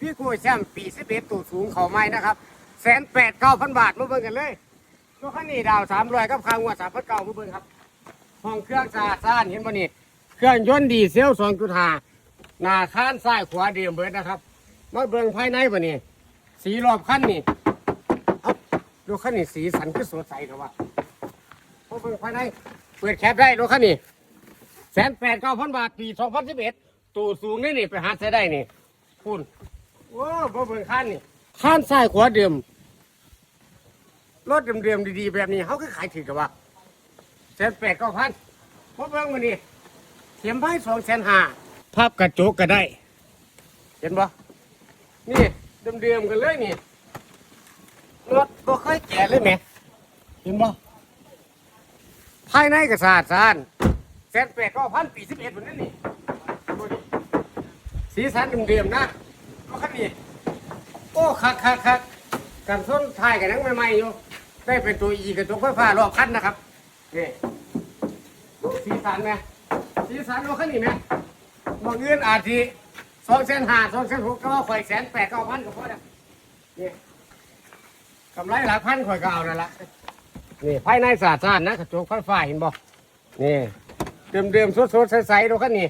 พี่กูแชมป์ปีสิบเอ็ดตัวสูงเขาไม่นะครับแสนแปดเก้าพันบาทมาเบิ่งกันเลยตัวคันนี้ดาวสามร้อยกับคางวัวสามพันเก้ามาเบิ่งครับห้องเครื่องสะอาดสะอาดเห็นป่ะนี่เครื่องยนต์ดีเซลสองจุดห้าหน้าข้านซ้ายขวาเดียมเบิดนะครับมาเบิ่งภายในป่ะนี่สีรอบคันนี่เอ้าดูคันนี้สีสันคือสดใสนะวะมาเบิ่งภายในเปิดแคปได้ดูคันนี้แสนแปดเก้าพันบาทปีสองพันสิบเอ็ดตัวสูงนี่นี่ไปหาใช้ได้นี่คุณ โอ้มาเบิ่งคันนี่ข้านซ้ายขวาเดิมรถเดิมๆดีๆแบบนี้เขาคือขายถือกับว่าแสนแปดเก้าพันพบเบิ่งมานี่เข็มไพ่สองแสนห้าภาพกระจกก็ได้ เห็นบ่นี่เดิมๆกันเลยนี่รถบ่เคยแก่เลยแหมเห็นบ่ภายในก็สะอาดสะอาดแสนแปดเก้าพันปีสิบเอ็ดวันนั้นนี่ดูดิสีสันเดิมๆนะ ก็คันนี้โอ้คักคักคักกันส้นท้ายกันยังใหม่ๆอยู่ ได้เป็นตัวอีกระจกไฟฟ้ารอบคันนะครับนี่สีสันไหมสีสันโอ้ขึ้นนี่ไหมบางเงินอาจจะสองเส้นห้าสองเส้นหกก็ว่าข่อยแสนแปดเก้าพันก็พอแล้วนี่กำไรหลักพันข่อยก็เอานั่นละนี่ภายในสะอาดนะกระจกไฟฟ้าเห็นบ่นี่เดิมๆสดๆใสๆดูขั้นนี้